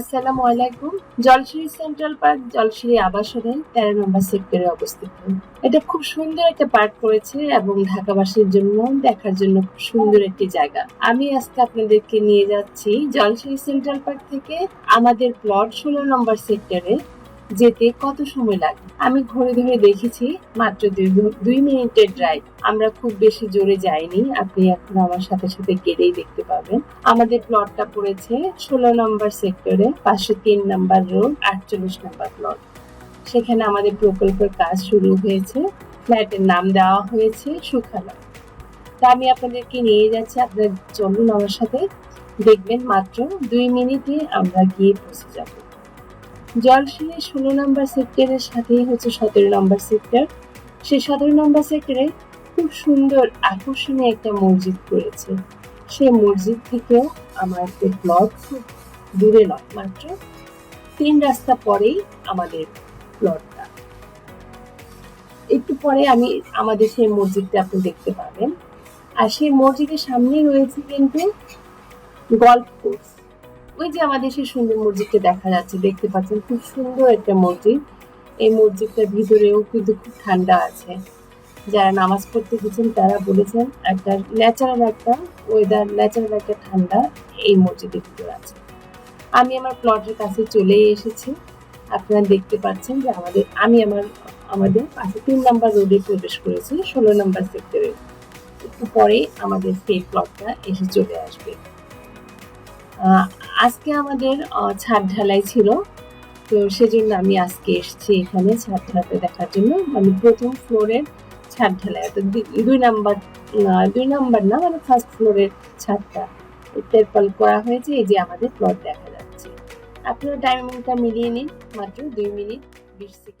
আসসালামু আলাইকুম। Jolshiri central park Jalashree আবাসনের তেরো নম্বর সেক্টরে অবস্থিত। এটা খুব সুন্দর একটা পার্ক করেছে এবং ঢাকাবাসীর জন্য, দেখার জন্য খুব সুন্দর একটি জায়গা। আমি আজকে আপনাদেরকে নিয়ে যাচ্ছি জলশ্রী সেন্ট্রাল পার্ক থেকে আমাদের প্লট ষোলো নম্বর সেক্টরে। যেতে কত সময় লাগে? আমি ঘুরে ধরে দেখেছি মাত্র দুই মিনিটের ড্রাইভ আমরা খুব বেশি জোরে যাইনি। আপনি এখন আমার সাথে সাথে গেলেই দেখতে পাবেন। আমাদের প্লটটা পড়েছে ষোলো নম্বর সেক্টরে পাঁচশো তিন নম্বর রোড আটচল্লিশ নম্বর প্লট সেখানে আমাদের প্রকল্পের কাজ শুরু হয়েছে। ফ্ল্যাটের নাম দেওয়া হয়েছে সুখালয় তা আমি আপনাদেরকে নিয়ে যাচ্ছি। আপনার চলুন আমার সাথে। দেখবেন মাত্র দুই মিনিটে আমরা গিয়ে পৌঁছে যাব। জলশিরি ষোলো নম্বর সেক্টরের সাথেই হচ্ছে সতেরো নম্বর সেক্টর সেই সতেরো নম্বর সেক্টরে খুব সুন্দর আকর্ষণীয় একটা মসজিদ করেছে। সেই মসজিদ থেকেও আমাদের প্লট খুব দূরে নয়, মাত্র তিন রাস্তা পরেই আমাদের প্লটটা একটু পরে আমি আমাদের সেই মসজিদটা আপনি দেখতে পাবেন। আর সেই মসজিদের সামনেই রয়েছে কিন্তু গল্ফ কোর্স। ওই যে আমাদের সেই সুন্দর মসজিদটা দেখা যাচ্ছে, দেখতে পাচ্ছেন খুব সুন্দর একটা মসজিদ। এই মসজিদটার ভিতরেও কিন্তু খুব ঠান্ডা আছে। যারা নামাজ পড়তে গেছেন, তারা বলেছেন একটা ন্যাচারাল একটা ওয়েদার ন্যাচারাল একটা ঠান্ডা এই মসজিদের ভিতরে আছে। আমি আমার প্লটের কাছে চলে এসেছি। আপনারা দেখতে পাচ্ছেন যে আমাদের, আমি আমার, আমাদের পাশে তিন নাম্বার রোডে প্রবেশ করেছি, ষোলো নাম্বার সেক্টরে। একটু পরেই আমাদের সেই প্লটটা এসে চলে আসবে। আজকে আমাদের ছাদ ঢালাই ছিল। তো সেজন্য আমি আজকে এসেছি এখানে ছাদ ঢালাতে দেখার জন্য। মানে প্রথম ফ্লোরের ছাদ ঢালাই, অর্থাৎ দুই- নাম্বার দুই নাম্বার না মানে ফার্স্ট ফ্লোরের ছাদটা তেরপাল করা হয়েছে। এই যে আমাদের প্লট দেখা যাচ্ছে। আপনারা টাইমিংটা মিলিয়ে নিন, মাত্র দুই মিনিট, বিশ সেকেন্ড